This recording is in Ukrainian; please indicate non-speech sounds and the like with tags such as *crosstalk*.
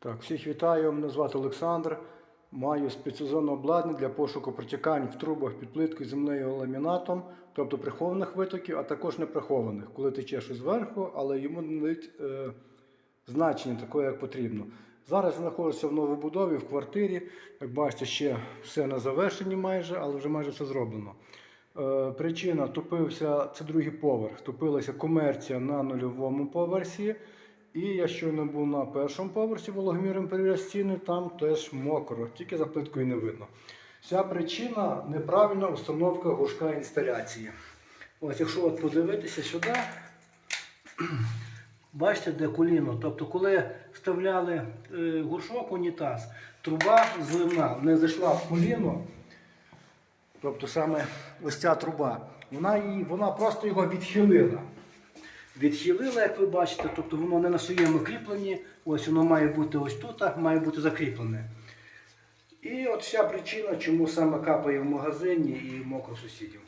Так, всіх вітаю, мене звати Олександр. Маю спецсезонне обладнання для пошуку протікань в трубах під плиткою земнею ламінатом, тобто прихованих витоків, а також неприхованих, коли тече щось зверху, але йому не дають е, значення такого, як потрібно. Зараз я знаходжуся в новобудові, в квартирі. Як бачите, ще все на завершенні майже, але вже майже все зроблено. Е, причина тупився, це другий поверх. Тупилася комерція на нульовому поверсі. І я щойно був на першому поверсі вологоміром перевіряв стіни, там теж мокро, тільки за плиткою не видно. Вся причина неправильна установка горшка інсталяції. Ось, якщо от подивитися сюди, *clears throat* бачите, де коліно. Тобто, коли вставляли е, горшок унітаз, труба зливна не зайшла в коліно. Тобто саме ось ця труба, вона, її, вона просто його відхилила. Відхилила, як ви бачите, тобто воно не на своєму кріпленні, ось воно має бути ось тут, має бути закріплене. І от вся причина, чому саме капає в магазині і мокро сусідів.